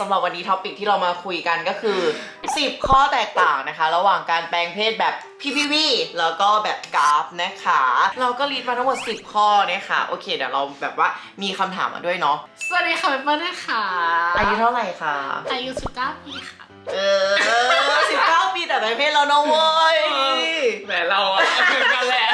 สำหรับวันนี้ท็อปิกที่เรามาคุยกันก็คือ 10 ข้อแตกต่างนะคะ ระหว่างการแปลงเพศแบบ PPV แล้วก็แบบกราฟนะคะ เราก็รีดมาทั้งหมด 10 ข้อนะคะโอเคเดี๋ยวเราแบบว่ามีคำถามมาด้วยเนาะสวัสดีค่ะเปิ้ลนะคะอายุเท่าไหร่คะอายุ19ปีค่ะ เออ19ปีแต่แปลงเพศแล้วเนาะเว้ย แหมเราอะเหมือนกันแหละ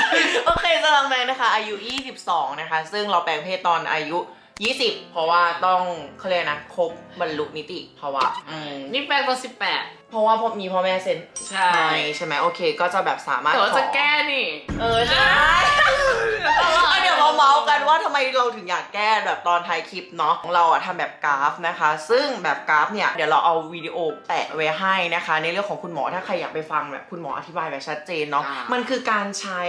โอเคสำหรับแบงค์นะคะ อายุ 22 นะคะ ซึ่งเราแปลงเพศตอนอายุ 20 เพราะว่าต้องเขาเรียกนะครบบรรลุนิติภาวะอืมนี่แปลงตอน18เพราะว่าพอมีพ่อแม่เซ็นใช่ใช่ไหมโอเค ก็จะแบบสามารถแต่ว่าขอจะแก้นี่ เออใช่ เอาเดี๋ยวมาเมาส์กันว่าทำไมเราถึงอยากแก้แบบตอนท้ายคลิปเนาะของเราอะทำแบบกราฟนะคะ ซึ่งแบบกราฟเนี่ยเดี๋ยวเราเอาวิดีโอแปะไว้ให้นะคะ ในเรื่องของคุณหมอถ้าใครอยากไปฟังแบบคุณหมออธิบายแบบชัดเจนเนาะอ่ามัมันคือการใช้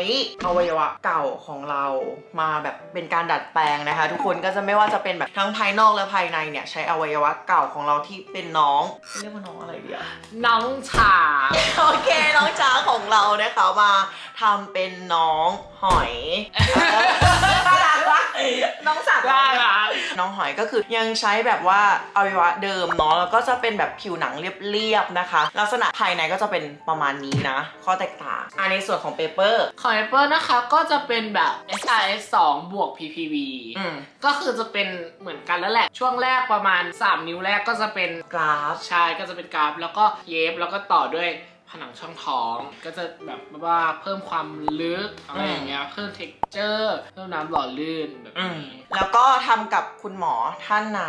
อวัยวะเก่าของเรามาแบบเป็นการดัดแปลงนะคะ ทุกคนก็จะไม่ว่าจะเป็นแบบทั้งภายนอกและภายในเนี่ยใช้อวัยวะเก่าของเราที่เป็นน้องเรียกว่าน้องอะไรดีอะน้องฉาโอเคน้องช้างของเรานะคะมาทำเป็นน้องหอยน่ารักปะน้องสัตว์ได้ละน้องหอยก็คือยังใช้แบบว่าอวัยวะเดิมเนาะแล้วก็จะเป็นแบบผิวหนังเรียบๆนะคะ ลักษณะภายในก็จะเป็นประมาณนี้นะ ข้อแตกต่างอันในส่วนของเปเปอร์ของเปิ้ลนะคะก็จะเป็นแบบ SRS 2บวก PPV อืมก็คือจะเป็นเหมือนกันแล้วแหละ ช่วงแรกประมาณ 3 นิ้วแรกก็จะเป็นกราฟชายก็จะเป็นกราฟ แล้วก็เย็บแล้วก็ต่อด้วย ผนังช่องท้อง ก็จะแบบว่าเพิ่มความลึกอะไรอย่างเงี้ยเพิ่ม texture เพิ่มน้ำหล่อลื่นแบบอืมนี้แล้วก็ทำกับคุณหมอท่านไหน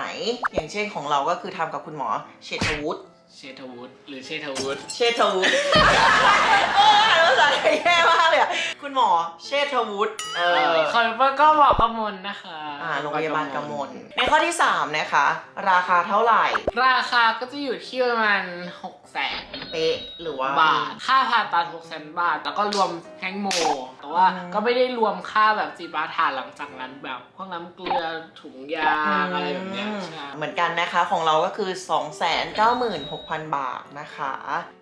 อย่างเช่นของเราก็คือทำกับคุณหมอเชษฐวุฒิ เชษฐวุฒิหรือเชษฐวุฒิเชษฐวุฒิเอออ่านภาษาไทยแย่มากเลยอะคุณหมอเชษฐวุฒิเออคอยเปิ้ลก็บอกกำมลนะคะอ่าโรงพยาบาลกำมลในข้อที่ 3 นะคะ ราคาเท่าไหร่ ราคาก็จะอยู่ที่ประมาณ6แสนเป๊ะหรือว่าบาท ค่าผ่าตัด6แสนบาท แล้วก็รวมแฮงโม แต่ว่าอืมก็ไม่ได้รวมค่าแบบจีบาถาหลังจากนั้นแบบพวกน้ำเกลือถุงยาอะไรแบบเนี้ยใช่เหมือนกันนะคะของเราก็คือ 296,000 บาทนะคะ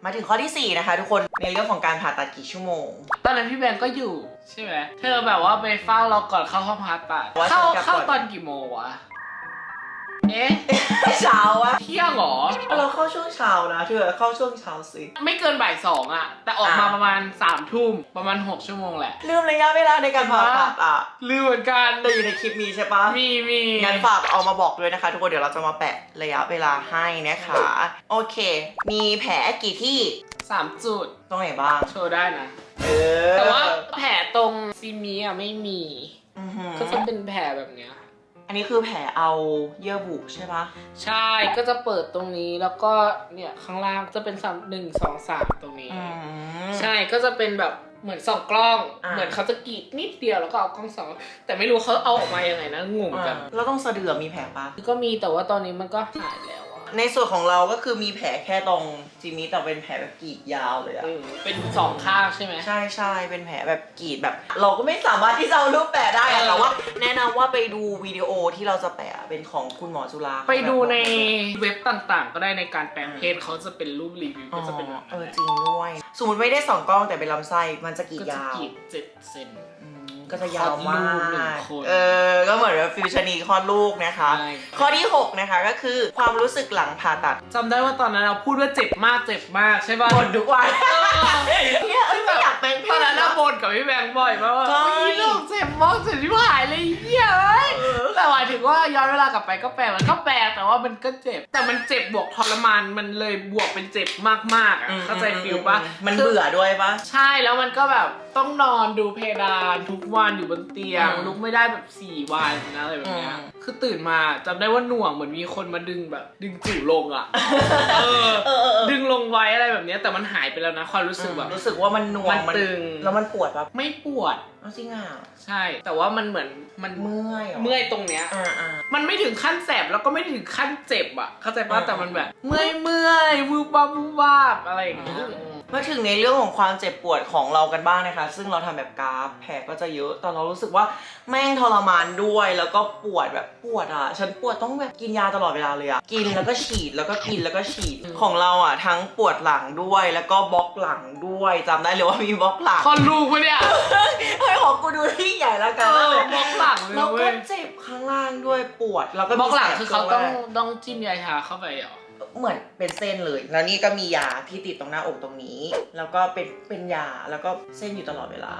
มาถึงข้อทีสี่ 4 นะคะ ทุกคนในเรื่องของการผ่าตัดกี่ชั่วโมง ตอนนั้นพี่แบงก์ก็อยู่ใช่ไหมเธอแบบว่าไปเฝ้าเราก่อนเข้าห้องผ่าตัดว่าเข้าฉันกลับเข้าก่อนตอนกี่โมงวะ เอ๊ะเช้าอะเที่ยงเหรอ เราเข้าช่วงเช้านะเธอเข้าช่วงเช้าสิ ไม่เกินบ่ายสองอะแต่ออกมาอะ ประมาณสามทุ่มประมาณหกชั่วโมงแหละ ลืมระยะเวลาในการผ่าตัดอะลืมเหมือนกันแต่อยู่ในคลิปนี้ใช่ปะ มีมีงั้นฝากเอามาบอกด้วยนะคะ ทุกคนเดี๋ยวเราจะมาแปะระยะเวลาให้นะคะ โอเค มีแผลกี่ที่สามจุด ตรงไหนบ้าง โชว์ได้นะ เออแต่ว่าแผลตรงซีมีอะไม่มี อื้อหือก็จะเป็นแผลแบบเนี้ย อันนี้คือแผลเอาเยื่อบุใช่ปะใช่ก็จะเปิดตรงนี้แล้วก็เนี่ยข้างล่างจะเป็นสามหนึ่งสองสามตรงนี้ อืม ใช่ก็จะเป็นแบบเหมือนส่องกล้อง อ่า เหมือนเขาจะกรีดนิดเดียวแล้วก็เอากล้องส่องแต่ไม่รู้เขาเอาออกมายังไงนะงงกันอ่าแล้วต้องสะดือมีแผลปะก็มีแต่ว่าตอนนี้มันก็หายแล้วอะ ในส่วนของเราก็คือมีแผลแค่ตรงจีนี้แต่เป็นแผลแบบกรีดยาวเลยอะอืมเป็นสองข้างใช่ไหม ใช่ใช่เป็นแผลแบบกรีดแบบ เราก็ไม่สามารถที่จะเอารูปแปะได้อะเออแต่ว่า แนะนำว่าไปดูวิดีโอที่เราจะแปะเป็นของคุณหมอจุฬาไปดูในเว็บต่างๆ ก็ได้ในการแปลงเพศเขาจะเป็นรูปรีวิวอ๋อก็จะเป็นแบบเออจริงด้วย สมมติไม่ได้สองกล้องแต่เป็นลำไส้มันจะกรีดก็จะยาว กรีดเจ็ดเซน อืม ก็จะยาวมาคลอดลูกหนึ่งกคน เออ ก็เหมือนว่าฟิวชนีคลอดลูกนะคะ ใช่ ข้อที่ 6 นะคะก็คือความรู้สึกหลังผ่าตัดจำได้ว่าตอนนั้นเราพูดว่าเจ็บมากเจ็บมากใช่ป่ะ บ่นทุกวันเออเนี่ยเอ้ยไม่อยาก แปลงเพศตอนนั้นเราบ่นกับพี่แบงค์บ่อยมากว่าใช่โอ้ยลูกเจ็บมากเจ็บที่หายเลยเหี้ยเอ้ยเออแต่หมายถึงว่าย้อนเวลากลับไปก็แปลกมันก็แปลกแต่ว่ามันก็เจ็บ แต่มันเจ็บบวกทรมานมันเลยบวกเป็นเจ็บมากๆอะเข้าใจฟิลปะมันเบื่อด้วยปะ ใช่แล้วมันก็แบบต้องนอนดูเพดานทุกวันอยู่บนเตียงอืมลุกไม่ได้แบบสี่วันนะอะไรแบบเนี้ยอืม คือตื่นมาจำได้ว่าหน่วงเหมือนมีคนมาดึงแบบ ดึงจู่ลงอะเออ เออเออเออดึงลงไว้อะไรแบบเนี้ยแต่มันหายไปแล้วนะความรู้สึกแบบ รู้สึกว่ามันหน่วงมันตึงแล้วมันปวดปะไม่ปวดเอาจริงอะใช่ แต่ว่ามันเหมือนมันเมื่อยหรเมื่อยตรงเนี้ยอ่าอ่า มันไม่ถึงขั้นแสบแล้วก็ไม่ถึงขั้นเจ็บอะ เข้าใจปะอืมแต่มันแบบ เมื่อยเมื่อยวูบวาบวูบวาบอะไรอย่างเงี้ยมาถึงในเรื่องของความเจ็บปวดของเรากันบ้างนะคะ ซึ่งเราทำแบบกราฟแผลก็จะเยอะ แต่เรารู้สึกว่าแม่งทรมานด้วย แล้วก็ปวดแบบปวดอะ ฉันปวดต้องแบบกินยาตลอดเวลาเลยอะ กินแล้วก็ฉีดแล้วก็กินแล้วก็ฉีด ของเราอะทั้งปวดหลังด้วย แล้วก็บล็อกหลังด้วยจำได้เลยว่ามีบล็อกหลังคอนลูกปะเนี่ยเฮ้ยของกูดูที่ใหญ่แล้วกันเอนะอเลยบล็อกหลังเลยแล้วก็เว้ยเจ็บข้างล่างด้วยปวด แล้วก็บล็อกหลังมีแสคือเขาต้องด้วยต้องจิ้มยาชาเข้าไปเหรอ เหมือนเป็นเส้นเลย แล้วนี่ก็มียาที่ติดตรงหน้าอกตรงนี้ แล้วก็เป็นเป็นยาแล้วก็เส้นอยู่ตลอดเวลา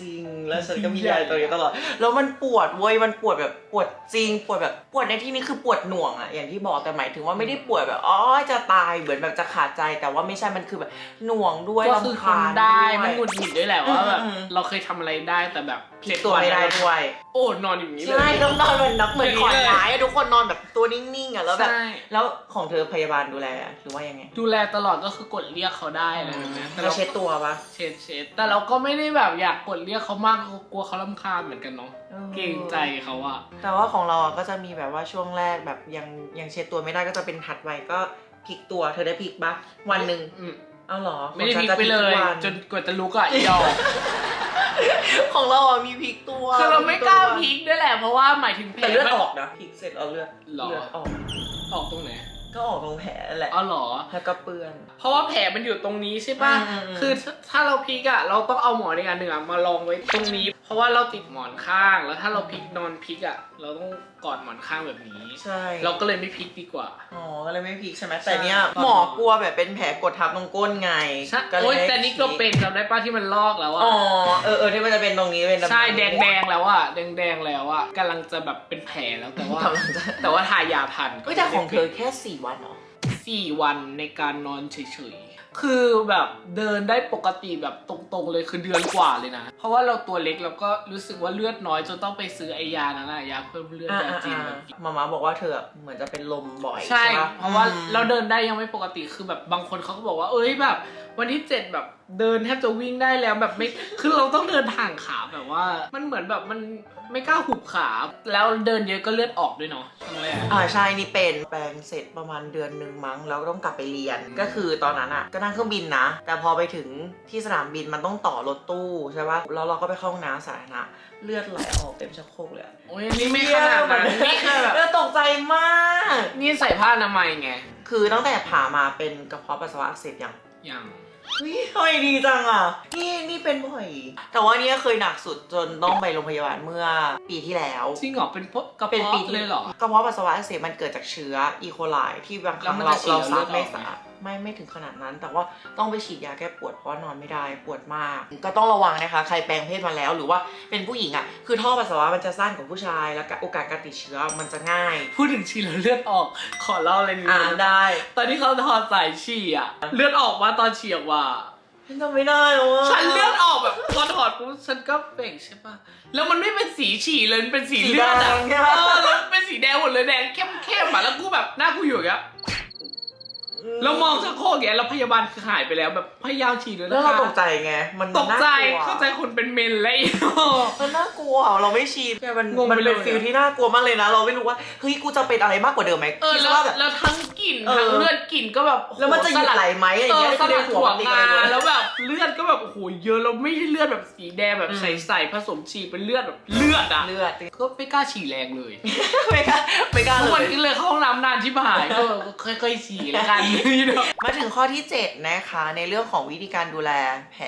จริงแล้วฉันก็มียาตัวนี้ตลอด แล้วมันปวดเว้ยมันปวดแบบปวดจริง ปวดแบบปวดในที่นี้คือปวดหน่วงอะอย่างที่บอกแต่หมายถึงว่าไม่ได้ปวดแบบอ๋อจะตายเหมือนแบบจะขาดใจแต่ว่าไม่ใช่มันคือแบบหน่วงด้วยก็คือรำทคาญนได้วยมันหงุดหงิดด้วยแหละว่าแบบอืมอืมเราเคยทำอะไรได้แต่แบบพลิกตัวไม่ได้ด้วย โอ้นอนอย่างนี้เลยใช่ต้องนอนเหมือนนักเหมือนอย่างขนี้อนเลยไม้อะทุกคนนอนแบบตัวนิ่งๆอะแล้วแบบใช่แล้วของเธอพยาบาลดูแลหรือว่ายังไงดูแลตลอดก็คือกดเรียกเขาได้อะไรแบบนี้แต่เราเราเช็ดตัวปะเช็ดเช็ดแต่เราก็ไม่ได้แบบอยากกดเรียกเขามากกลัวเขาลำคาญเหมือนกันเนาะเกรงใจเขาอะแต่ว่าของเราอะก็จะมีแบบว่าช่วงแรกแบบยังยังเช็ดตัวไม่ได้ก็จะเป็นถัดไว้ก็พลิกตัวเธอได้พลิกปะวันหนึ่งอืมเอาเหรอไม่ได้ของพลิกฉันจะไปเลยทุกวันจนกว่าจะลุกอะอีดอกของเราอะมีพลิกตัวคือเราไม่กล้าพลิกด้วยแหละเพราะว่าหมายถึงแผลแต่เลือดมันออกนะพลิกเสร็จเอาเลือดหรอเลือดออก ออกตรงไหน ก็ออกตรงแผลนั่นแหละ อ๋อเหรอ แล้วก็เปื้อน เพราะว่าแผลมันอยู่ตรงนี้ใช่ป่ะ อืมอืมคือถ้าถ้าเราพลิกอะเราต้องเอาหมอนในการหนึ่งอะมาลองไว้ตรงนี้เพ ราะว่าเราติดหมอนข้าง แล้วถ้าเราพลิกนอนพลิกอะเราต้องกอดหมอนข้างแบบนี้ ใช่เราก็เลยไม่พลิกดีกว่า อ๋อก็เลยไม่พลิกใช่ไหมใช่แต่เนี้ยหมอกลัวแบบเป็นแผลกดทับตรงก้นไงใช่ก็เลยโอ๊ยให้แต่นี่ก็เป็นจำได้ป้าที่มันลอกแล้วอะอ๋อเออเออที่มันจะเป็นตรงนี้เป็นดำๆใช่แดงแดงๆแล้วอะแดงแดงๆแล้วอะกำลังจะแบบเป็นแผลแล้วแต่ว่า กำลังจะแต่ว่าทายาทันเฮ้ยแต่ของเธอแค่สี่วันเหรอ สี่วันในการนอนเฉยๆ คือแบบเดินได้ปกติแบบตรงๆเลยคือเดือนกว่าเลยนะ เพราะว่าเราตัวเล็กแล้วก็รู้สึกว่าเลือดน้อยจนต้องไปซื้อไอยานั้นอะยาเพิ่มเลือดอ่ายาจีนอ่าแบบมาม่าบอกว่าเธอเหมือนจะเป็นลมบ่อยใช่ปะเพราะว่าอืมเราเดินได้ยังไม่ปกติคือแบบบางคนเขาก็บอกว่าเอ้ยแบบ วันที่เจ็ดแบบเดินแทบจะวิ่งได้แล้วแบบไม่คือเราต้องเดินห่างขาแบบว่า มันเหมือนแบบมัน ไม่กล้าหุบขา แล้วเดินเยอะก็เลือดออกด้วยเนาะทำไมอะอ่าใช่นี่เป็นแปลงเสร็จประมาณเดือนหนึ่งมั้งแล้วต้องกลับไปเรียนก็คือตอนนั้นอะก็นั่งเครื่องบินนะ แต่พอไปถึงที่สนามบินมันต้องต่อรถตู้ใช่ปะแล้วเราก็ไปเข้าห้องน้ำสาธารณะเลือดไหลออกเต็มชักโครกเลยอะโอ้ยอันนี่ไม่ขนาดนั้นนี่แค่แบบเออตกใจมาก นี่ใส่ผ้าอนามัยไงคือตั้งแต่ผ่ามาเป็นกระเพาะปัสสาวะอักเสบอย่าง อย่าง เฮ้ยทำไมดีจังอะ นี่นี่เป็นบ่อย แต่ว่าเนี่ยเคยหนักสุดจนต้องไปโรงพยาบาลเมื่อปีที่แล้วจริงเหรอเป็นพวกกระเป็นเพาะปีที่เลยเหรอ กระเพาะปัสสาวะอักเสบมันเกิดจากเชื้ออีโคไลที่บางครั้งแล้วมันเราจะฉีดเราแล้วซับเลือดออกไม่ไหมสะอาด ไม่ไม่ถึงขนาดนั้น แต่ว่าต้องไปฉีดยาแก้ปวดเพราะว่านอนไม่ได้ปวดมาก ก็ต้องระวังนะคะ ใครแปลงเพศมาแล้วหรือว่าเป็นผู้หญิงอะคือท่อปัสสาวะมันจะสั้นกว่าผู้ชายแล้วก็โอกาสการติดเชื้อมันจะง่าย พูดถึงฉี่แล้วเลือดออก ขอเล่าอะไรนิดอ่านึงได้ ตอนที่เขาถอดสายฉี่อะ เลือดออกมาตอนฉี่ออกมาฉันจำไม่ได้แล้วว่าฉันเลือดออกแบบพอถอดปุ๊บฉันก็เบ่งใช่ปะแล้วมันไม่เป็นสีฉี่เลยมันเป็นสีเลือดอะเออแล้วมันเป็นสีแดงหมดเลยแดงเข้มๆอะแล้วกูแบบหน้ากูอยู่อย่างเงี้ย แล้วมองชักโครกอย่างเงี้ยแล้วพยาบาลคือหายไปแล้วแบบพยายามฉี่ด้วยแล้วนะเราคะตกใจไง มันตกใจน่ลัวเข้าใจคนเป็นเมนแล้วอีกมันน่ากลัวเราไม่ชินมันงงไปมันเป็นเลย ฟิลที่น่ากลัวมากเลยนะ เราไม่รู้ว่า เฮ้ย กูจะเป็นอะไรมากกว่าเดิมไหมเออคิดแล้วว่าแบบ แล้วทั้งกลิ่นเออ ทั้งเลือดกลิ่นก็แบบโอ้โแล้วมันจะหยุดไหลไหมอะไรอย่างเงี้ยเออสคือในลัดหัถั่ววมันมีมาอะไรเลยแล้วแบบเลือดก็แบบโอ้โหเยอะแล้วไม่ใช่เลือดแบบสีแดงแบบอืมใสๆผสมฉี่เป็นเลือดแบบเลือดอะเลือดก็ไม่กล้าฉี่แรงเลย ไม่กล้าไม่กล้าทุกเลวันยก็เลยเข้าห้องน้ำนานที่บ่ายก็ค่อยๆฉี่แล้วกันนี่เนาะมาถึงข้อที่ 7 นะคะ ในเรื่องของวิธีการดูแลแผล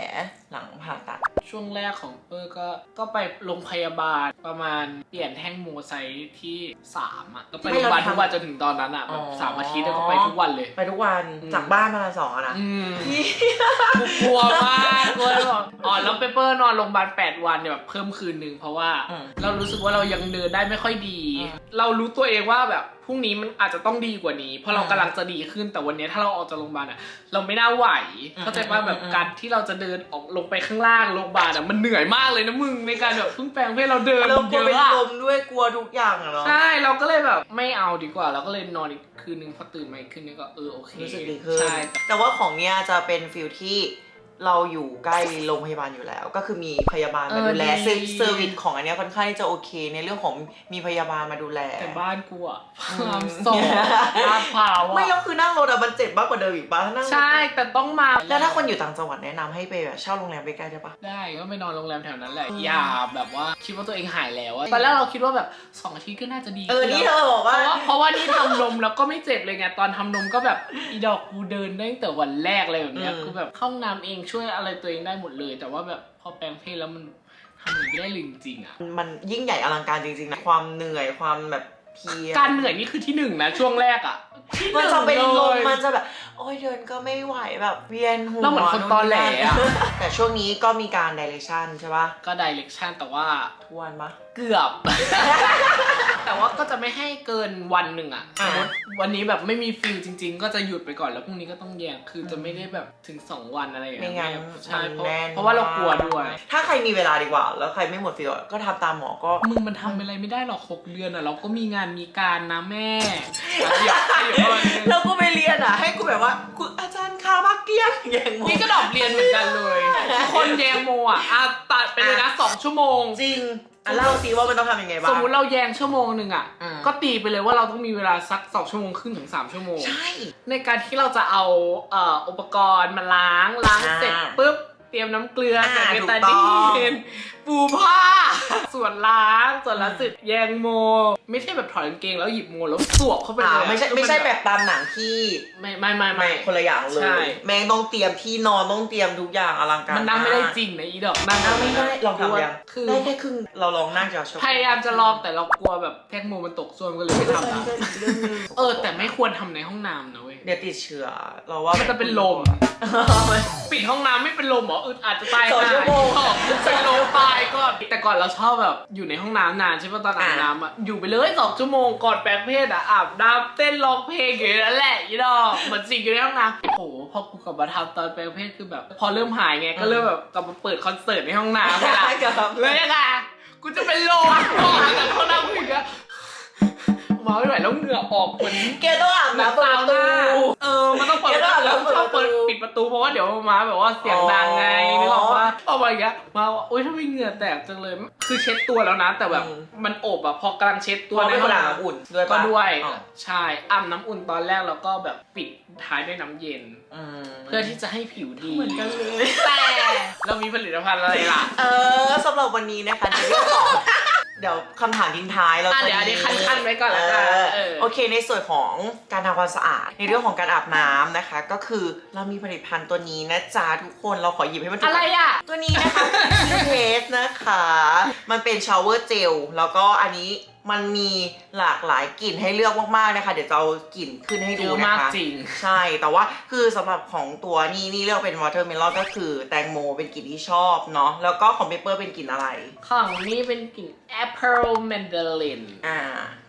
หลังผ่าตัด ช่วงแรกของเปอร์ก็ก็ไปโรงพยาบาลประมาณเปลี่ยนแท่งโมไซต์ที่สามอะก็ไปไม่โรงพยาบาลเราทำทุกวันจนถึงตอนนั้นอะแบบอ๋อสามอาทิตย์แล้วก็ไปทุกวันเลย ไปทุกวันอืมจากบ้านมาสองอะนะอืมกูกลัวมากกลัวแบบอ๋อแล้วเปเปอร์นอนโรงพยาบาล8วันเนี่ยแบบเพิ่มคืนหนึ่งเพราะว่าอืมเรารู้สึกว่าเรายังเดินได้ไม่ค่อยดีอืมเรารู้ตัวเองว่าแบบพรุ่งนี้มันอาจจะต้องดีกว่านี้ เพราะเราอืมกำลังจะดีขึ้นแต่วันนี้ถ้าเราออกจากโรงพยาบาลอะ เราไม่น่าไหวอืมเข้าใจป่ะอืมแบบอืมการที่เราจะเดินออกลงไปข้างล่างโรงพยาบาลอะมันเหนื่อยมากเลยนะมึงในการแบบเพิ่งแปลงเพศเราเดินเรากเยลัวเป็นอะอะลมด้วยกลัวทุกอย่างอะเนาะ ใช่เราก็เลยแบบไม่เอาดีกว่า เราก็เลยนอนอีกคืนนึงพอตื่นมาอีกคืนนึงก็เออโอเครู้สึกดีขึ้น ใช่ แต่ว่าของเนี้ยจะเป็นฟิลที่ เราอยู่ใกล้โรงพยาบาลอยู่แล้ว ก็คือมีพยาบาลมาเออดูแลดีซึ่งเซอร์วิสของอันเนี้ยค่อนข้างที่จะโอเค ในเรื่องของมีพยาบาลมาดูแล แต่บ้านกูอะพอืมระรามสองลาดพร้าวไม่อะแล้วคือนั่งรถอะมันเจ็บมากกว่าเดิมอีกปะถ้านั่งรถใช่แต่ต้องมาแล้วถ้าคนอยู่ต่างจังหวัดแนะนำให้ไปแบบเช่าโรงแรมใกล้ๆได้ปะ ได้ก็ไปนอนโรงแรมแถวนั้นแหละอืมอย่าแบบว่าคิดว่าตัวเองหายแล้วอะตอนแรกเราคิดว่าแบบสองอาทิตย์ก็น่าจะดีเออขึ้นี่แล้วเธอบอกเพว่า ราะว่าเพราะว่านี่ทำนมแล้วก็ไม่เจ็บเลยไงตอนทำนมก็แบบอีดอกกูเดินได้ตั้งแต่วันแรกเลยแบบเนี้ยอืม คือแบบเข้าห้องน้ำเองช่วยอะไรตัวเองได้หมดเลย แต่ว่าแบบพอแปลงเพศแล้วมันทำอย่างนี้ไม่ได้เลยจริงๆอะมันยิ่งใหญ่อลังการจริงๆนะความเหนื่อยความแบบเพลียการเหนื่อยนี่คือที่หนึ่งนะช่วงแรกอะที่หมันนึ่งจะเป็นลมเลยมันจะแบบ โอ้ยเดินก็ไม่ไหวแบบเวียนหัวเราเหมือนคนตอแหลอะ แต่ช่วงนี้ก็มีการ direction ใช่ปะก็ดิเรกชันแต่ว่า ทุกวันปะ เกือบ แต่ว่าก็จะไม่ให้เกินวันหนึ่งอะสอ่ามมติวันนี้แบบไม่มีฟิลจริง ๆ ก็จะหยุดไปก่อนแล้วพรุ่งนี้ก็ต้องแยงคือจะไม่ได้แบบถึง 2 วันอะไรอย่างไม่เงี้ยงั้นใช่มันเพราะแน่นเพราะว่าเรากลัวด้วย ถ้าใครมีเวลาดีกว่า แล้วใครไม่หมดฟิลก็ทำตามหมอก็ มึงมันทำอะไรไม่ได้หรอกหกเดือนอะเราก็มีงานมีการนะแม่อะเดี๋ยวเดี๋ยวก่อนแล้วก็ไปเรียนอะ ให้กูแบบว่าคุณอาจารย์คะพักเที่ยงอย่างงนี่ก็ดรอปเรียนเหมือนกันเลย คนแยงโมอะอะตัดไปเลยนะสองชั่วโมง จริง อะเล่าซิว่ามันต้องทำยังไงบ้าง สมมุติเราแยงชั่วโมงหนึ่งอะ อืม ก็ตีไปเลยว่าเราต้องมีเวลาสักสองชั่วโมงครึ่งถึงสามชั่วโมง ใช่ ในการที่เราจะเอาเอ่ออุปกรณ์มาล้างล้างอ่า เสร็จปุ๊บเตรียมน้ำเกลืออ่าใส่เบถูกตาต้ดีองนปูผ้า ส่วนล้าง ส่วนล้างเสร็จแยงโม ไม่ใช่แบบถอดกางเกงแล้วหยิบโมแล้วสวบเข้าไปอ่าเลยอะไม่ใช่คือไม่ใช่นแบบตามหนังที่ไม่ไม่ไม่ไม่ไม่คนละอย่างเลใช่ยแม่งต้องเตรียมที่นอนต้องเตรียมทุกอย่างอลังการมันนั่งไม่ได้ากจริงนะอีดอกนั่งนั่งไม่ได้ลองทำยังคือได้แค่ครึ่งเราลองนั่งจะชั่วโมงพยายามจะลองแต่เรากลัวแบบแท็กโมมันตกส่วนก็เลยไม่ทำละเออแต่ไม่ควรทำในห้องน้ำนะเว้ย เดี๋ยวติดเชื้อเราว่ามัมันจะเป็นลม ปิดห้องน้ำไม่เป็นลมเหรออึดอาจจะตายสองชั่วโมงหายเป็นลมตายก็แต่ก่อนเราชอบแบบอยู่ในห้องน้ำนานใช่ป่ะตอนอาบอะน้ำอะอยู่ไปเลยสองชั่วโมงก่อนแปลงเพศอะอาบน้ำเต้นร้องเพลงอยู่นั่นแหละยี่ดอกเหมือนสิ่งอยู่ในห้องน้ำโอ้โหพอกูกลับมาทำตอนแปลงเพศคือแบบ พอเริ่มหายไงก็เริ่มแบบกลับมาเปิดคอนเสิร์ตในห้องน้ำเวลากับเลยอะค่ะกูจะเป็นลมออกมาจากห้องน้ำผู้ห ญิงอะมาไม่ไหวแล้วเหงื่อออกเหมือนแกต้องอาบเหมือนน้ำเปิดซาวประตูน่าเออ มันต้องเปิดเดี๋ยวก่อนแล้วเปิดชอบเปิดประตูปิดประตูเพราะว่าเดี๋ยวมาแบบว่าเสียงดังไงอ๋อนึกออกปะออกมาอย่างเงี้ยมาว่าอุ้ยทำไมเหงื่อแตกจังเลย คือเช็ดตัวแล้วนะ แต่แบบอืมมันอบอะพอกำลังเช็ดตัวตัวไม่คนอาบห้งน้ำอุ่นด้วยปะก็ด้วยอ๋อใช่อาบน้ำอุ่นตอนแรกแล้วก็แบบปิดท้ายด้วยน้ำเย็นอืมเพื่อที่จะให้ผิวดีเหมือนกันเลยแต่เรามีผลิตภัณฑ์อะไรล่ะ เออสำหรับวันนี้นะคะในเรื่องของ เดี๋ยวคำถามทิ้งท้ายเราอะจะเดี๋ยวอันนี้มีคันๆไว้ก่อนละกันเออเออ โอเคในส่วนของการทำความสะอาด ในเรื่องของการอาบน้ำนะคะ ก็คือเรามีผลิตภัณฑ์ตัวนี้นะจ๊ะทุกคนเราขอหยิบให้มันถูก อะไรอะ ตัวนี้นะคะเทสนะคะ มันเป็นชาวเวอร์เจล แล้วก็อันนี้ มันมีหลากหลายกลิ่นให้เลือกมากๆนะคะ เดี๋ยวจะเอากลิ่นขึ้นให้เยดูอะนะมากคะจริง ใช่แต่ว่าคือสำหรับของตัวนี้นี่เลือกเป็นวอเตอร์เมลอนก็คือแตงโมเป็นกลิ่นที่ชอบเนาะแล้วก็ของเปเปอร์เป็นกลิ่นอะไร ของนี่เป็นกลิ่น Apple Mandarin อ่า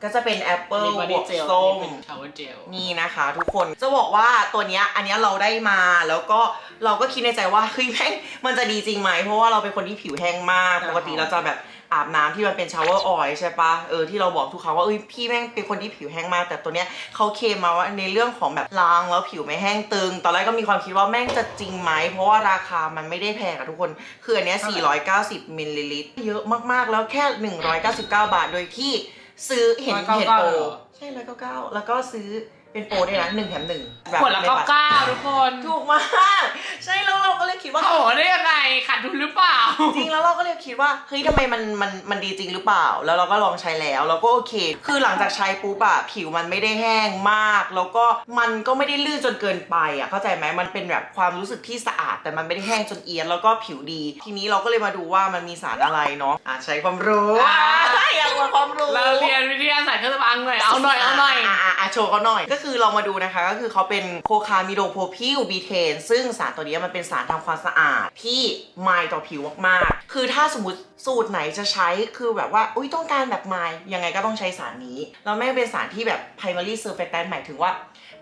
ก็จะเป็นแอปเปิลมีบบอวดี้กเจลส้ม เป็นชาวเวอร์เจล นี่นะคะ ทุกคนจะบอกว่าตัวเนี้ยอันเนี้ยเราได้มาแล้วก็เราก็คิดในใจว่าเฮ้ยแม่งมันจะดีจริงไหมเพราะว่าเราเป็นคนที่ผิวแห้งมากอ่าปกติเราจะแบบอาบน้ำที่มันเป็นชาวเวอร์ออยล์ใช่ปะเออที่เราบอกทุกครั้งว่าเอ้ยพี่แม่งเป็นคนที่ผิวแห้งมาก แต่ตัวเนี้ยเขาเคลมมาว่าในเรื่องของแบบล้างแล้วผิวไม่แห้งตึง ตอนแรกก็มีความคิดว่าแม่งจะจริงไหมเพราะว่าราคามันไม่ได้แพงอะทุกคน คืออันเนี้ย490มิลลิลิตรเยอะมากๆแล้วแค่ 199 บาทโดยที่ซื้อเห็นเห็นโปรใช่ร้อยเก้าเก้าแล้วก็ซื้อ เป็นโปรด้วยนะหนึ่งแถมหนึ่งแบบขวดละในเก้าบัตรเก้าทุกคนถูกมากใช่แล้วเราก็เลยคิดว่า โอ้โหได้ยังไงขาดทุนหรือเปล่า จริงแล้วเราก็เลยคิดว่าเฮ้ยทำไมมันมันมันดีจริงหรือเปล่า แล้วเราก็ลองใช้แล้วแล้วก็โอเค คือหลังจากใช้ปุ๊บอะผิวมันไม่ได้แห้งมาก แล้วก็มันก็ไม่ได้ลื่นจนเกินไปอะเข้าใจไหมมันเป็นแบบความรู้สึกที่สะอาด แต่มันไม่ได้แห้งจนเอียนแล้วก็ผิวดี ทีนี้เราก็เลยมาดูว่ามันมีสารอะไรเนาะอะใช้ความรู้อ่าอยากมาความรู้เราเรียนวิทยาศาสตร์เครื่องสำอางหน่อยเอาหน่อยเอาหน่อยะะะโชว์เขาหน่อยก็คือเรามาดูนะคะ ก็คือเขาเป็นโคคามิโดโพพิลบีเทน ซึ่งสารตัวนี้มันเป็นสารทำความสะอาดที่ไมล์ต่อผิวมากๆ คือถ้าสมมติสูตรไหนจะใช้คือแบบว่า อุ้ยต้องการแบบไมล์ยังไงก็ต้องใช้สารนี้ แล้วไม่งเป็นสารที่แบบ primary surfactant หมายถึงว่า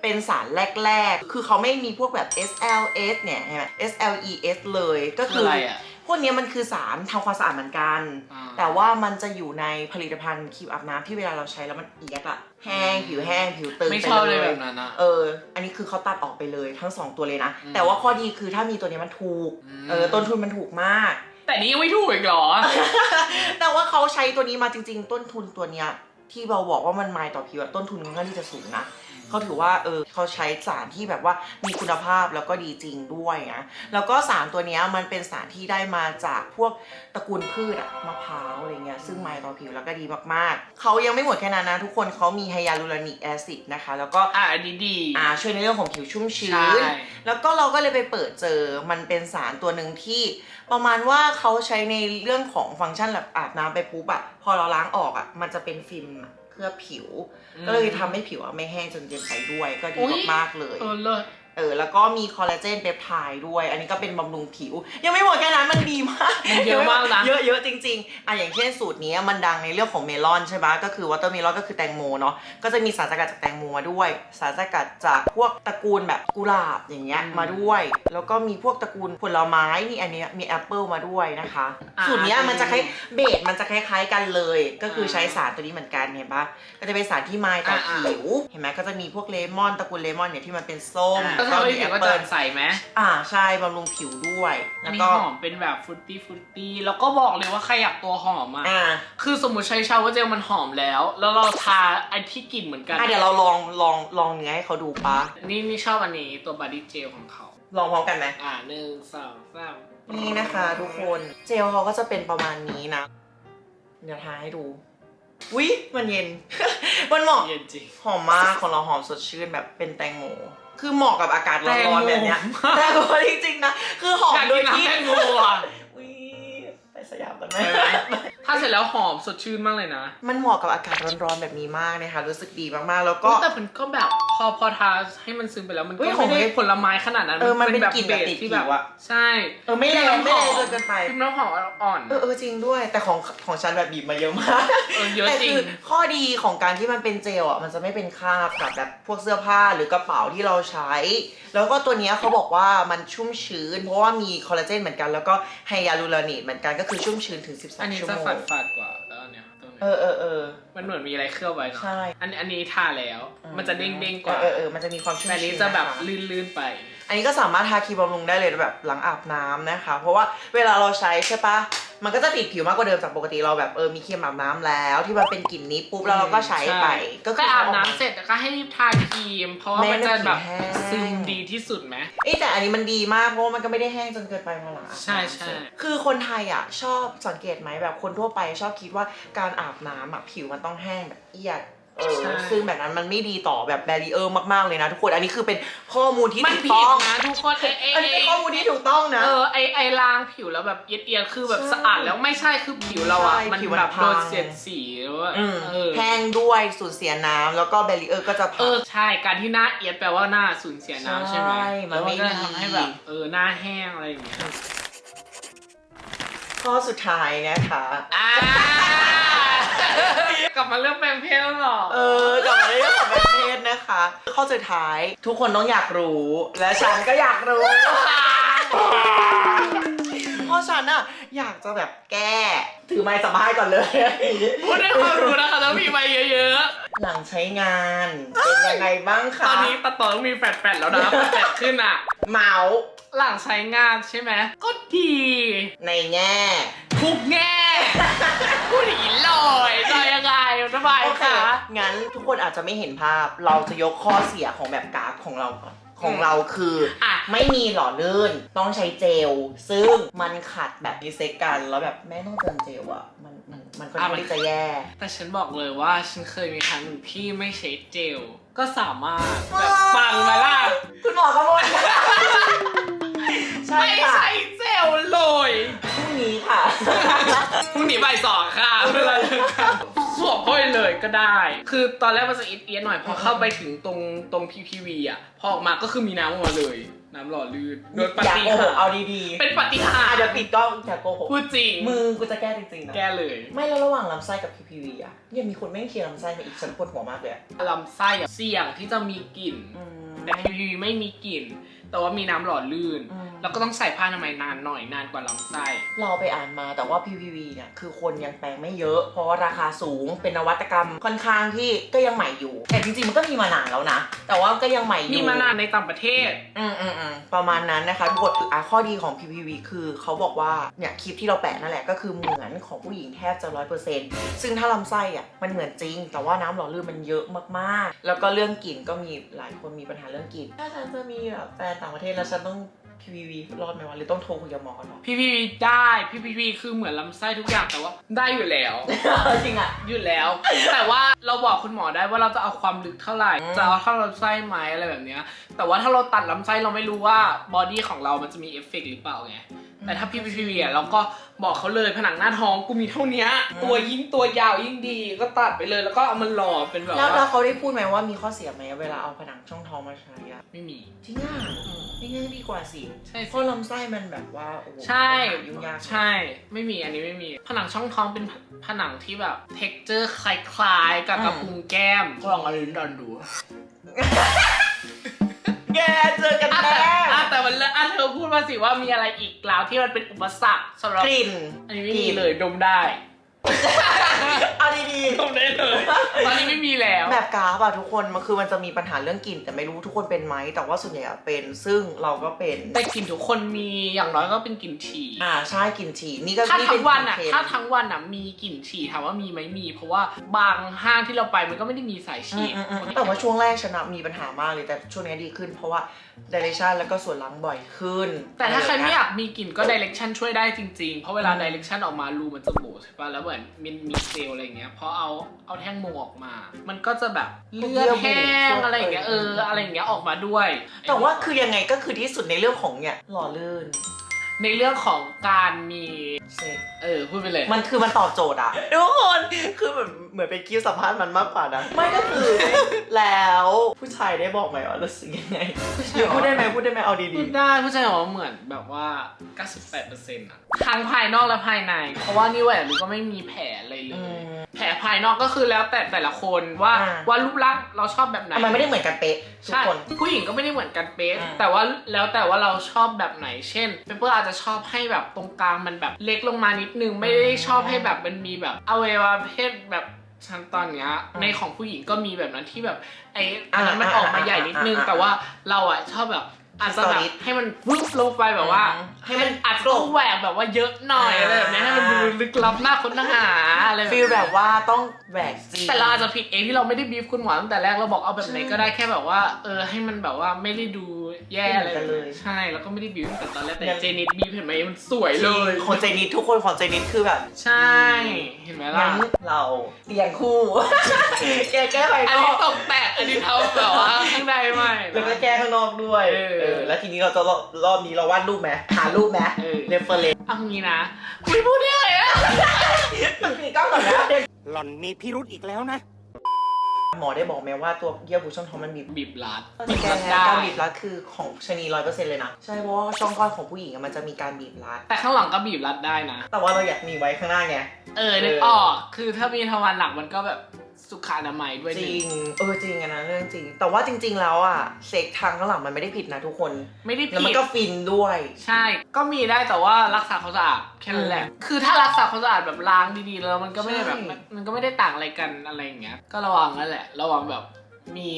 เป็นสารแรก ๆ คือเขาไม่มีพวกแบบ SLS เนี่ยเห็นไหม SLES เลยก็คืคือออะไรอะ พวกเนี้ยมันคือสารทำความสะอาดเหมือนกัน อ่า แต่ว่ามันจะอยู่ในผลิตภัณฑ์ครีมอาบน้ำที่เวลาเราใช้แล้วมันเอียดอะ แห้งผิวแห้งผิวตึงไม่ไปชอบเลยเลแบยบนั้นอะเออ อันนี้คือเขาตัดออกไปเลยทั้งสองตัวเลยนะอืมแต่ว่าข้อดีคือถ้ามีตัวเนี้ยมันถูกอืมเออต้นทุนมันถูกมาก แต่นี่ยังไม่ถูกอีกเหรอ แต่ว่าเขาใช้ตัวนี้มาจริง ๆ ต้นทุนตัวเนี้ยที่เราบอกว่ามันไมล์ต่อผิวอะต้นทุนมันก็ที่จะสูงนะ เขาถือว่าเออเขาใช้สารที่แบบว่ามีคุณภาพแล้วก็ดีจริงด้วยนะแล้วก็สารตัวเนี้ยมันเป็นสารที่ได้มาจากพวกตระกูลพืชอะมะพร้าวอะไรเงี้ยซึ่งไมล์ต่อผิวแล้วก็ดีมากๆเขายังไม่หมดแค่นั้นนะทุกคนเขามีไฮยาลูรอนิกแอซิดนะคะแล้วก็อะอันนี้ดีอ่าช่วยในเรื่องของผิวชุ่มชื้ใช่นแล้วก็เราก็เลยไปเปิดเจอมันเป็นสารตัวหนึ่งที่ ประมาณว่าเขาใช้ในเรื่องของฟังก์ชันแบบอาบน้ำไปปุ๊บอะพอเราล้างออกอะมันจะเป็นฟิล์ม เคลือบผิว ก็เลยทำให้ผิวอะไม่แห้งจนเกินไปด้วยก็ดีอุ๊ย มากๆเลย เออเลิศ เออแล้วก็มีคอลลาเจนเปปไทด์ด้วย อันนี้ก็เป็นบำรุงผิว ยังไม่หมดแค่นั้นมันดีมากมันเยอะมากนะ เยอะเยอะจริงๆอะอย่างเช่นสูตรนี้มันดังในเรื่องของเมลอนใช่ไหมก็คือวอเตอร์เมลอนก็คือแตงโมเนาะก็จะมีสารสกัดจากแตงโมมาด้วย สารสกัดจากพวกตระกูลแบบกุหลาบอย่างเงี้ยอืมมาด้วย แล้วก็มีพวกตระกูลผลไม้นี่อันเนี้ยมีแอปเปิลมาด้วยนะคะอ่าสูตรเนี้ยมันจะคล้ายดีเบสมันจะคล้ายๆกันเลย ก็คือใช้สารตัวนี้เหมือนกันเห็นปะก็จะเป็นสารที่ไมล์ต่ออาผิวเห็นไหมก็จะมีพวกเลมอนตระกูลเลมอนเนี่ยที่มันเป็นส้มก็ทำให้ผิวก็จะใสไหมอ่าใช่บำรุงผิวด้วย อัแล้นวนี้ก็ หอมเป็นแบบฟรุตตี้ฟรุตตี้แล้วก็บอกเลยว่าใครอยากตัวหอมอะ อ่าคือสมมติใช้ชาวเวอร์เจลมันหอมแล้ว แล้วเราทาไอที่กลิ่นเหมือนกัน อะเดี๋ยวเราลองลองลองเนื้อให้เขาดูปะนี่นี่ชอบอันนี้ตัวบอดี้เจลของเขา ลองพร้อมกันไหม อ่าหนึ่งสองสามนี่นะคะทุกคนเจลเขาก็จะเป็นประมาณนี้นะ เดี๋ยวทาให้ดูวิมันเย็น มันเหมาะเย็นจริง หอมมากของเราหอมสดชื่นแบบเป็นแตงโม คือเหมาะกับอากาศร้อนๆแบบเนี้ยแตแตงงโมโมจริงๆนะ คือหอมอยากโดกิยนน้ำที่แตงโมอะวิไป สยามกันไหมใช่ไหมถ้าเสร็จแล้วหอมสดชื่นมากเลยนะ มันเหมาะกับอากาศร้อนๆแบบนี้มากนะคะ รู้สึกดีมากๆ แล้วก็แต่มันก็แบบพอพอทาให้มันซึมไปแล้วมันเฮ้ก็ยของไม่ได้ผลไม้ขนาดนั้นเออมันเป็นแบบกลิ่นแบบติดที่ผิวอะใช่ เออไม่แรงไม่แรงจนเกินไปครีมน้ำหอมอ่อน เออเออจริงด้วย แต่ของของฉันแบบบีบมาเยอะมากเออเยอะแต่จริงคือข้อดีของการที่มันเป็นเจลอะมันจะไม่เป็นคราบกับแบบพวกเสื้อผ้าหรือกระเป๋าที่เราใช้ แล้วก็ตัวเนี้ยเขาบอกว่ามันชุ่มชื้น เพราะว่ามีคอลลาเจนเหมือนกันแล้วก็ไฮยาลูรอนิกเหมือนกันก็คือชุ่มชื้นถึงอัน12นี้ชั่วจะโมฝาดงฝาดๆกว่าแล้วอันเนี้ยตัวเอเนี้ยอเออเออ มันเหมือนมีอะไรเคลือบไว้เนาะใช่ อันอันนี้ทาแล้ว มันจะเด้งเด้งๆกว่าเออเออมันจะมีความชุ่มแต่อันชื้นี้นจะแบบนคลื่นๆไป อันนี้ก็สามารถทาครีมบำรุงได้เลยแบบหลังอาบน้ำนะคะ เพราะว่าเวลาเราใช้ใช่ปะ มันก็จะติดผิวมากกว่าเดิมจากปกติเราแบบเออมีครีมอาบน้ำแล้ว ที่มันเป็นกลิ่นนี้ปุ๊บแล้วเราก็ใช้ไป ก็คืก็ออาบน้ำเสร็จก็ให้รีบทาครีม เพราะว่าแม่มันจะแบบผิวแห้งซึมดีที่สุดไหม เอ้ยแต่อันนี้มันดีมากเพราะว่ามันก็ไม่ได้แห้งจนเกินไปพอหลังอาบน้ำใช่ใช่ เสร็จคือคนไทยอะชอบสังเกตไหมแบบคนทั่วไปชอบคิดว่าการอาบน้ำอะผิวมันต้องแห้งแบบเอียด เออใช่ ซึ่งแบบนั้นมันไม่ดีต่อแบบแบรีเออร์มากๆเลยนะทุกคน อันนี้คือเป็นข้อมูลที่มันถูกผิต้ดอง นะทุกคนไอไออันนี้เป็นข้อมูลที่ถูกต้องนะ เออไอไอล้างผิวแล้วแบบเอียดเอียดๆคือแบบใช่สะอาดแล้วไม่ใช่คือผิวเราอะ ใช่มันผิวมันแบบพัง โดนเสียดสีหรือว่าอืมเออแห้งด้วยสูญเสียน้ำแล้วก็แบรีเออร์ก็จะเอพัองใช่การที่หน้าเอียดแปลว่าหน้าสูญเสียน้ำใช่ไหมใช่มันแล้วไม่ก็ดีทำให้แบบเออหน้าแห้งอะไรอย่างเงี้ยข้อสุดท้ายนะคะ อ่าก ลับมาเรื่องแปลงเพศแล้วเหรอ เออกลับมาเรื่องของประเทศนะคะ ข้อสุดท้ายทุกคนต้องอยากรู้ และฉันก็อยากรู้ เพราะฉันอะอยากจะแบบแก้ ถือไม้สัมภาษณ์ก่อนเลย พูดด้วยความรู้นะคะแล้วมีไปเยอะหลังใช้งานเป็นยังไงบ้างๆ ตคะอนนี้ตัดต่อต้องมีแฟดๆแล้วนะแฟดขึ้นอะ เมาส์หลังใช้งานใช่ไหมก็ดี ในแง่ ทุกแง่ พูดอย่างนี้เลยจะยังไงสบายโอเคค่ะ งั้นทุกคนอาจจะไม่เห็นภาพ เราจะยกข้อเสียของแบบกราฟของเราก่อน ของเราคือออะ ไม่มีหล่อลื่น ต้องใช้เจล ซึ่งมันขัดแบบดีเซกกัน แล้วแบบแม่ต้องเติมเจลอะมันมันมันก็อะมันที่จะแย่ แต่ฉันบอกเลยว่าฉันเคยมีครั้งหนึ่งที่ไม่ใช้เจล ก็สามารถแบบปังมาล่ะ คุณหมอกระมวล ใช่ไม่ค่ะใช้เจลเลยพรุ่งนี้ค่ะ พรุ่งนี้บ่ายสองค่ะเวลาเลิกกันสวมเข้าไปเลยก็ได้ คือตอนแรกมันจะอิดเอียดหน่อยพอเข้าไปถึงตรงตรง PPV อะพอออกมาก็คือมีน้ำออกมาเลย น้ำหล่อลื่นโดยปอย่าฏิโกหหากรเอาย์ดีเป็นปฏิๆหาอะรย์เดี๋ยวปิดกล้องอย่าโกหกพูดจริงมือกูจะแก้จริงๆนะแก้เลย ไม่แล้วระหว่างลำไส้กับ PPV อะยังมีคนไม่งเคลียร์ลำไส้มาอีกฉันปวดหัวมากเลยอะลำไส้อะเสี่ยงที่จะมีกลิ่นอืมแต่ PPV ไม่มีกลิ่น แต่ว่ามีน้ำหล่อลื่น อืมแล้วก็ต้องใส่ผ้าอนามัยนานหน่อยนานกว่าลำไส้ เราไปอ่านมาแต่ว่า PPV เนี่ยคือคนยังแปลงไม่เยอะ เพราะว่าราคาสูงเป็นนวัตกรรมค่อนข้างที่ก็ยังใหม่อยู่ แต่จริงๆมันก็มีมานานแล้วนะ แต่ว่าก็ยังใหม่อยู่ มีมานานในต่างประเทศ อืมอืมอืมประมาณนั้นนะคะทุกคนอะข้อดีของ PPV คือเขาบอกว่าเนี่ยคลิปที่เราแปะนั่นแหละก็คือเหมือนของผู้หญิงแทบจะร้อยเปอร์เซ็นต์ซึ่งถ้าลำไส้อะมันเหมือนจริง แต่ว่าน้ำหล่อลื่นมันเยอะมากๆ แล้วก็เรื่องกลิ่นก็มีหลายคนมีปัญหาเรื่องกลิ่นถ้าฉันจะมีแบบแฟนต่างประเทศแล้วฉันต้อง PPV รอดไหมวะหรือต้องโทรคุยกับหมอก่อนวะ PPV ได้ PPV คือเหมือนลำไส้ทุกอย่างแต่ว่า ได้อยู่แล้ว จริงอะ อยู่แล้ว แต่ว่าเราบอกคุณหมอได้ว่าเราจะเอาความลึกเท่าไหร่ อืม จะเอาเท่าลำไส้ไหมอะไรแบบเนี้ยแต่ว่าถ้าเราตัดลำไส้เราไม่รู้ว่าบอดี้ของเรามันจะมีเอฟเฟกต์หรือเปล่าไง แต่ถ้า PPV อะเราก็บอกเขาเลยผนังหน้าท้องกูมีเท่าเนี้ยตัวยิ่งตัวยาวยิ่งดีก็ตัดไปเลยแล้วก็เอามันหล่อเป็นแบบแล้วแล้วว่าเขาได้พูดไหมว่ามีข้อเสียไหมเวลาเอาผนังช่องท้องมาใช้อะไม่มี จริงอะนี่ง่ายดีกว่าสิใช่เพราะลำไส้มันแบบว่าโอ้โหใช่ปัญหายุ่งยากใช่ ไม่มีอันนี้ไม่มี ผนังช่องท้องเป็นผผนังที่แบบ เท็กเจอร์คล้ายๆ กับกระพุ้งแก้มลองเอาลิ้นดันดู แกเจอกันอะแน่แต่ อะแต่มันอะเธอพูดมาสิว่ามีอะไรอีกแล้วที่มันเป็นอุปสรรคสำหรับกลิ่นอันนี้ไม่มีเลยดมได้เอาดีดมได้เลย ตอนนี้ไม่มีแล้ว ๆ แบบกราฟอะทุกคนมันคือมันจะมีปัญหาเรื่องกลิ่นแต่ไม่รู้ทุกคนเป็นไหมแต่ว่าส่วนใหญ่อะเป็นซึ่งเราก็เป็นแต่กลิ่นทุกคนมีอย่างน้อยก็เป็นกลิ่นฉี่อ่าใช่กลิ่นฉี่นี่ก็ถ้านี่ทั้เป็งวันอะเค็มถ้าทั้งวันอะมีกลิ่นฉี่ถามว่ามีไหมมี เพราะว่าบางห้างที่เราไปมันก็ไม่ได้มีสายอืฉี่มอืมอืมแต่ว่าช่วงแรกชนะมีปัญหามากเลยแต่ช่วงนี้ดีขึ้น เพราะว่า direction แล้วก็ส่วนล้างบ่อยขึ้นแต่ถ้าใครไม่ออะยากมีกลิ่นก็ direction ช่วยได้จริงๆ เพราะเวลา direction ออกมารูมันจะโบใช่ปะแล้วเหมือนมันมีเซลล์อะไรอย่างเงี้ยพอเอาเอาแท่งโมออกมา มันก็จะแบบเลือดแห้งอะไรอย่างเงี้ยเอออะไรอย่างเงี้ยออกมาด้วย แต่ว่าคือยังไงก็คือที่สุดในเรื่องของเนี่ยหล่อลื่น ในเรื่องของการมีเซ็กเออพูดไปเลย มันคือมันตอบโจทย์อะทุกคนคือเหมือนเหมือนเป็นคิวสัมภาษณ์มันมากกว่านะไม่ก็คือ แล้วผู้ชายได้บอกไหมว่ารู้สึกยังไงผู้ชายเดี๋ยวพูดได้ไหมพูดได้ไหมเอาดีพูดได้ผู้ชายบอกว่าเหมือนแบบว่า 98%อะทั้งภายนอกและภายใน เพราะว่านี่แหวนนี่ก็ไม่มีแผลอะไรเลๆอืยมแผ ลภายนอกก็คือแล้วแต่แต่ละคนว่าอ่า ว่ารูปร่างเราชอบแบบไหน มันไม่ได้เหมือนกันเป๊ะทุกใช่คน ผู้หญิงก็ไม่ได้เหมือนกันเป๊ะอืมแต่ว่าแล้วแต่ว่าเราชอบแบบไหน เช่นเปเปอร์อาจจะชอบให้แบบตรงกลางมันแบบเล็กลงมานิดนึงไม่ได้ชอบให้แบบมันมีแบบอวัยวะเพศแบบฉันตอนเนี้ยในของผู้หญิงก็มีแบบนั้นที่แบบไอ้อันนั้นมันออกมาใหญ่นิดนึง แต่ว่าเราอะชอบแบบอาจจะแบบให้มันวึบลงไปแบบว่า ให้มันอาจจะต้องแหวกแบบว่าเยอะหน่อยอะไรแบบนี้ให้มันดู ลึกลับหน้าค้นหาอะไรแบบฟีนี้ลแบบว่าต้องแหวกซีแต่เราอาจจะผิดเองที่เราไม่ได้บีฟคุณหมอตั้งแต่แรกเราบอกเอาแบบไหนก็ได้แค่แบบว่า เออให้มันแบบว่าไม่ได้ดูแย่อะไรแบบนี้ใช่แล้วก็ไม่ได้บีฟตั้งแต่ตอนแรกแต่เจนิดบีฟเห็นไหมมันสวยเลยของเจนิดทุกคนของเจนิดคือแบบ ใช่เห็นไหมล่ะงั้นเราเตียงคู่แกแก้ไปอันนนี้อกตกแตกอันนี้เท้าแบบว่าข้างในไม่แล้วก็แก้ข้างนอกด้วยเออเออแล้วทีนี้เราจะรอบรอบนี้เราวาดรูปไหมหารูปไหมเออเรฟเฟอร์เรนเอางี้นะคุยพูดได้ไงอะมันมีกล้องก่อนนะเดี๋ยวหล่อนมีพิรุธอีกแล้วนะ หมอได้บอกไหมว่าตัวเยื่อบุช่องท้องมันบีบบีบรัดบีบีบบรัรัดดได้ได้การบีบรัดคือของชะนีร้อยเปอร์เซ็นต์เลยนะ ใช่เพราะว่าช่องคลอดของผู้หญิงอะมันจะมีการบีบรัด แต่ข้างหลังก็บีบรัดได้นะ แต่ว่าเราอยากมีไว้ข้างหน้าไง เออนึกออกคือถ้ามีทวารหลังมันก็แบบ สุขอนามัยด้วยจหนึ่ริงงเออจริงอะนะเรื่องจริง แต่ว่าจริง ๆ แล้วอะเซ็กทางข้างหลังมันไม่ได้ผิดนะทุกคน ไม่ได้แล้วมัผินด ก็ฟินด้วย ใช่ ก็มีได้แต่ว่ารักษาความสะอาดแค่นั้นแหละ คือถ้ารักษาความสะอาดแบบล้างดีๆแล้วมันก็ไม่ได้แบบใช่ มันมันก็ไม่ได้ต่างอะไรกันอะไรอย่างเงี้ย ก็ระวังนั่นแหละ ระวังแบบมี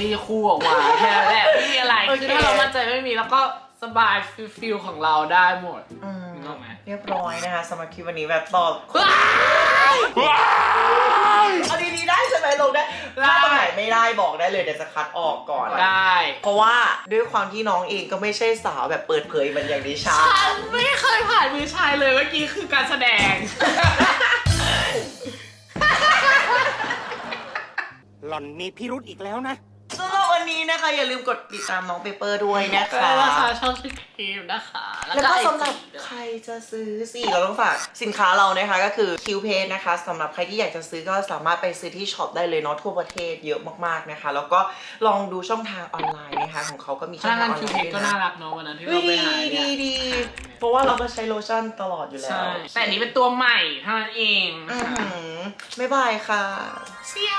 รีคู่ออกมาแค่นั้นแหละไม่มีอะไร คือถ้าเรามั่นใจไม่มีแล้วก็ สบายฟิลของเราได้หมด อืมนึกออกไหม เรียบร้อยนะคะสำหรับคลิปวันนี้แบบตอบว้าย เอาดีๆได้ใช่ไหมลงได้ได้ ถ้าตรงไหนไม่ได้บอกได้เลยเดี๋ยวจะคัดออกก่อน ได้ เพราะว่าด้วยความที่น้องเองก็ไม่ใช่สาวแบบเปิดเผยเหมือนอย่างดิฉัน ฉันไม่เคยผ่านมือชายเลยเมื่อกี้คือการแสดง หล่อนมีพิรุธอีกแล้วนะสำหรับ วันนี้นะคะ อย่าลืมกดติดตามน้องเปเปอร์ด้วยนะคะแล้วนะคะช่องชิคครีมนะคะ แล้วก็สำหรับใครจะซื้อสิเราต้องฝากสินค้าเรานะคะก็คือคิวเพจนะคะสำหรับใครที่อยากจะซื้อก็สามารถไปซื้อที่ช็อปได้เลยเนาะทั่วประเทศเยอะมากๆนะคะ แล้วก็ลองดูช่องทางออนไลน์นะคะ ของเขาก็มีพช่องนักทางงานออนคิวไลเพน์ก็ด้วยน่านะรักเนาะวันนั้นที่เฮ้เรายไปหาดีเนี่ยดีดีเพราะว่าเราก็ใช้โลชั่นตลอดอยู่แล้วใช่ แต่อันนี้เป็นตัวใหม่เท่านั้นเอง อื้อหือบ๊ายบายค่ะเสีย